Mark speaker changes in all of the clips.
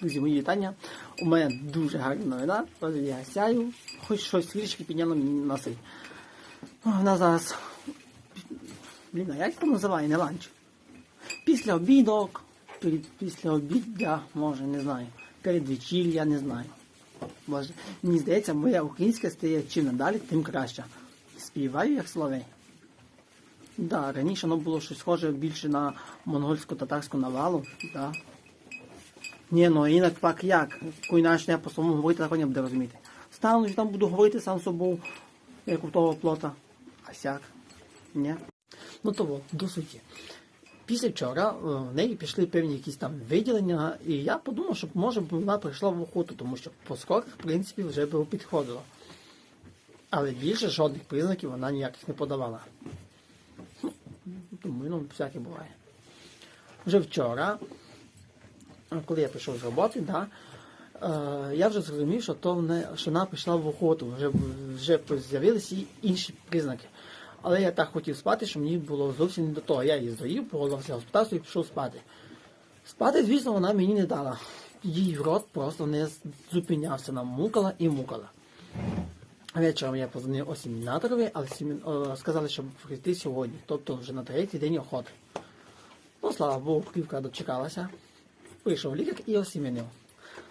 Speaker 1: Друзі, мої вітання. У мене дуже гарна новина. Я сяю, хоч щось трішки підняло мені настрій. У нас зараз. Блін, як це називає? Не ланч. Після обідок, перед, після обідя, може, не знаю. Перед вечір'я, не знаю. Боже, мені здається, моя українська стає чим надалі, тим краще. Співаю як словей. Да, раніше воно було щось схоже більше на монгольсько-татарську навалу. Да. Ні, ну інак пак як? Інакше я по-своєму говорити, так не буде розуміти. Стану, що там буду говорити сам собою, як у того плота. А сяк. Ні. Ну то, до суті. Після вчора е, в неї пішли певні якісь там виділення, і я подумав, що може б вона прийшла в охоту, тому що по скорах, в принципі, вже б підходило. Але більше жодних признаків вона ніяких не подавала. Думаю, ну, всяке буває. Вже вчора, коли я прийшов з роботи, да, е, я вже зрозумів, що, то не, що вона пішла в охоту, вже, вже з'явилися інші признаки. Але я так хотів спати, що мені було зовсім не до того. Я її зdoїв, погодився господарство і пішов спати. Спати, звісно, вона мені не дала. Її рот просто не зупинявся, вона мукала і мукала. Вечором я позвонив осімінаторові, але сімі- о, сказали, щоб прийти сьогодні, тобто вже на третій день охоти. Ну, слава Богу, плівка дочекалася. Прийшов лікар і осімінив.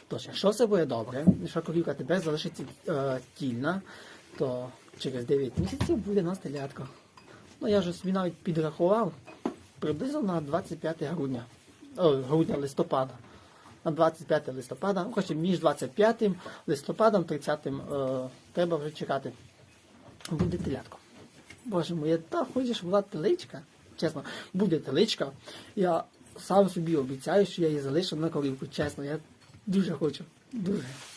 Speaker 1: Тож, якщо все буде добре, якщо корівка тебе залишиться е, тільна, то через 9 місяців буде на телятко. Ну, я вже собі навіть підрахував приблизно на 25 грудня, о, грудня листопада. На 25 листопада, ну, хоча між 25 листопадом 30 е, треба вже чекати. Буде телятко. Боже моє, та хочеш була теличка. Чесно, буде теличка. Я сам собі обіцяю, що я її залишу на колівку. Чесно, я дуже хочу. Дуже.